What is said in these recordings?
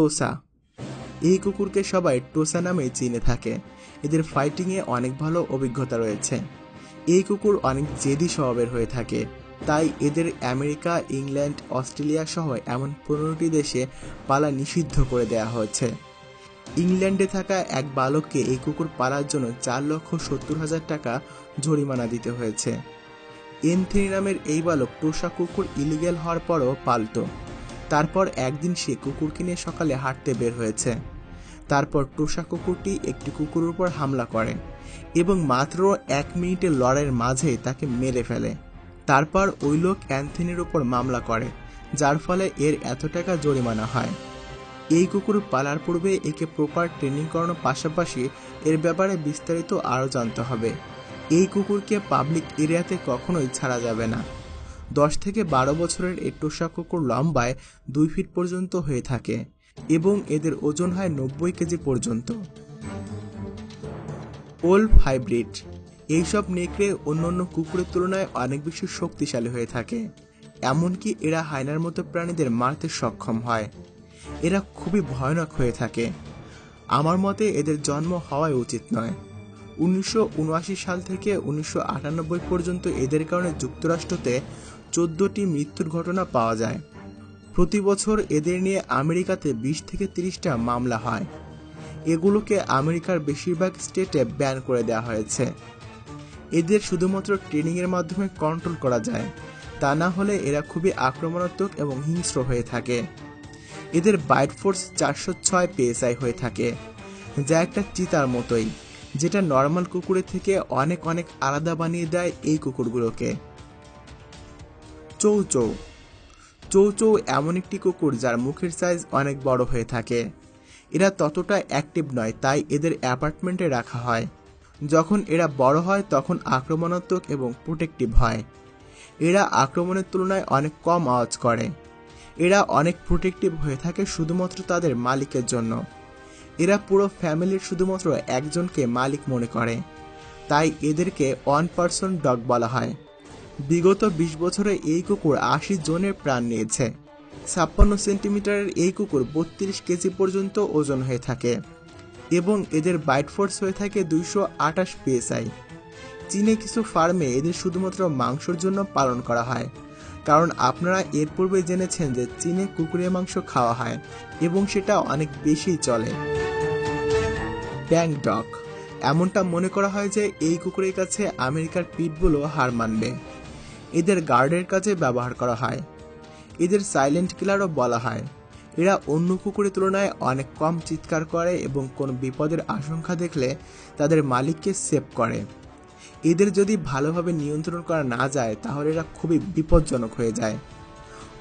টোসা। এই কুকুরকে সবাই টোসা নামেই চিনে থাকে। এদের ফাইটিংয়ে অনেক ভালো অভিজ্ঞতা রয়েছে। এই কুকুর অনেক জেদি স্বভাবের হয়ে থাকে। তাই এদের আমেরিকা, ইংল্যান্ড, অস্ট্রেলিয়া সহ এমন পনেরোটি দেশে পালা নিষিদ্ধ করে দেওয়া হয়েছে। ইংল্যান্ডে থাকা এক বালককে এই কুকুর পালার জন্য চার লক্ষ সত্তর হাজার টাকা জরিমানা দিতে হয়েছে। এনথনি নামের এই বালক টোসা কুকুর ইলিগ্যাল হওয়ার পরও পালতো। তারপর একদিন সে কুকুরকে নিয়ে সকালে হাঁটতে বের হয়েছে। তারপর টোষা কুকুরটি একটি কুকুরের উপর হামলা করে এবং মাত্র এক মিনিটের লড়াইয়ের মাঝেই তাকে মেরে ফেলে। তারপর ওই লোক অ্যান্থনির উপর মামলা করে, যার ফলে এর এত টাকা জরিমানা হয়। এই কুকুর পালার পূর্বে একে প্রপার ট্রেনিং করানোর পাশাপাশি এর ব্যাপারে বিস্তারিত আরও জানতে হবে। এই কুকুরকে পাবলিক এরিয়াতে কখনোই ছাড়া যাবে না। দশ থেকে বারো বছরের এই টোসা কুকুর লম্বায় দুই ফিট পর্যন্ত হয়ে থাকে এবং এদের ওজন হয় নব্বই কেজি পর্যন্ত। Wolf hybrid. এইসব নেকড়ে অন্যান্য কুকুরের তুলনায় অনেক বেশি শক্তিশালী হয়ে থাকে, এমনকি এরা হায়নার মতো প্রাণীদের মারতে সক্ষম হয়। এরা খুবই ভয়ানক হয়ে থাকে। আমার মতে এদের জন্ম হওয়াই উচিত নয়। উনিশশো সাল থেকে উনিশশো আটানব্বই পর্যন্ত এদের কারণে যুক্তরাষ্ট্রতে চোদ্দটি মৃত্যুর ঘটনা পাওয়া যায়। প্রতি বছর এদের নিয়ে আমেরিকাতে বিশ থেকে তিরিশটা মামলা হয়। এগুলোকে আমেরিকার বেশিরভাগ স্টেটে ব্যান করে দেওয়া হয়েছে। এদের শুধুমাত্র ট্রেনিংয়ের মাধ্যমে কন্ট্রোল করা যায়। তা না হলে এরা খুবই আক্রমণাত্মক এবং হিংস্র হয়ে থাকে। এদের বাইট ফোর্স চারশো ছয় পিএসআই হয়ে থাকে, যা একটা চিতার মতোই, যেটা নর্মাল কুকুরের থেকে অনেক অনেক আলাদা বানিয়ে দেয় এই কুকুরগুলোকে। চৌচৌ চৌচৌ এমন একটি কুকুর যার মুখের সাইজ অনেক বড় হয়ে থাকে। এরা ততটা অ্যাক্টিভ নয়, তাই এদের অ্যাপার্টমেন্টে রাখা হয়। যখন এরা বড় হয়, তখন আক্রমণাত্মক এবং প্রোটেক্টিভ হয়। এরা আক্রমণের তুলনায় অনেক কম আওয়াজ করে। এরা অনেক প্রোটেক্টিভ হয়ে থাকে শুধুমাত্র তাদের মালিকের জন্য। এরা পুরো ফ্যামিলির শুধুমাত্র একজনকে মালিক মনে করে। তাই এদেরকে ওয়ান পার্সন ডগ বলা হয়। বিগত ২০ বছরে এই কুকুর আশি জনের প্রাণ নিয়েছে। ছাপ্পান্ন সেন্টিমিটারের এই কুকুর বত্রিশ কেজি পর্যন্ত ওজন হয়ে থাকে এবং এদের বাইট ফোর্স হয়ে থাকে দুইশো আটাশ পিএসআই। চীনে কিছু ফার্মে এদের শুধুমাত্র মাংসর জন্য পালন করা হয়। কারণ আপনারা এর পূর্বে জেনেছেন যে চীনে কুকুরের মাংস খাওয়া হয় এবং সেটা অনেক বেশি চলে। ব্যাং ডগ এমনটা মনে করা হয় যে এই কুকুরের কাছে আমেরিকার পিটবুলও হার মানবে। এদের গার্ডের কাজে ব্যবহার করা হয়। এদের সাইলেন্ট কিলারও বলা হয়। এরা অন্য কুকুরের তুলনায় অনেক কম চিৎকার করে এবং কোনো বিপদের আশঙ্কা দেখলে তাদের মালিককে সেভ করে। এদের যদি ভালোভাবে নিয়ন্ত্রণ করা না যায়, তাহলে এরা খুবই বিপজ্জনক হয়ে যায়।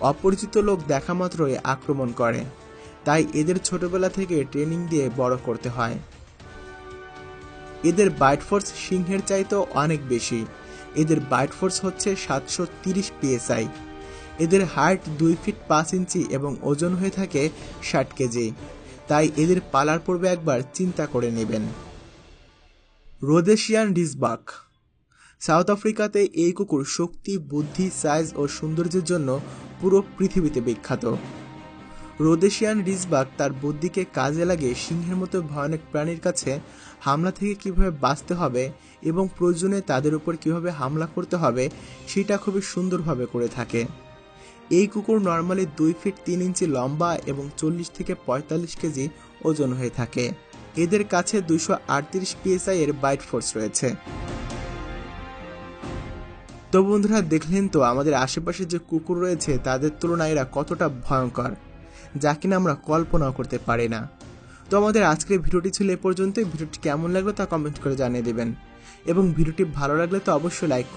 অপরিচিত লোক দেখা মাত্রই আক্রমণ করে। তাই এদের ছোটবেলা থেকে ট্রেনিং দিয়ে বড় করতে হয়। এদের বাইট ফোর্স সিংহের চাইতেও অনেক বেশি। এদের বাইট ফোর্স হচ্ছে সাতশো তিরিশ পিএসআই এদের হাইট দুই ফিট পাঁচ ইঞ্চি এবং ওজন হয়ে থাকে ষাট কেজি তাই এদের পালার পূর্বে একবার চিন্তা করে নেবেন। রোদেশিয়ান রিজবাক। সাউথ আফ্রিকাতে এই কুকুর শক্তি, বুদ্ধি সাইজ ও সৌন্দর্যের জন্য পুরো পৃথিবীতে বিখ্যাত। রোদেশিয়ান রিজবাক তার বুদ্ধিকে কাজে লাগিয়ে সিংহের মতো ভয়ানক প্রাণীর কাছে হামলা থেকে কীভাবে বাঁচতে হবে এবং প্রয়োজনে তাদের উপর কীভাবে হামলা করতে হবে, সেটা খুবই সুন্দরভাবে করে থাকে। এই কুকুর নর্মালি দুই ফিট তিন ইঞ্চি লম্বা এবং চল্লিশ থেকে পঁয়তাল্লিশ কেজি ওজন হয়ে থাকে। এদের কাছে দুইশো আটত্রিশ পিএসআই এর বাইট ফোর্স রয়েছে। তো বন্ধুরা, দেখলেন তো আমাদের আশেপাশে যে কুকুর রয়েছে, তাদের তুলনায় এরা কতটা ভয়ঙ্কর। যা কিনা আমরা কল্পনাও করতে পারি না। তো আমাদের আজকের ভিডিওটি ছিল এ পর্যন্তই। ভিডিওটি কেমন লাগল তা কমেন্ট করে জানিয়ে দেবেন। এবং ভিডিওটি ভালো লাগলে তো অবশ্যই লাইক করবেন।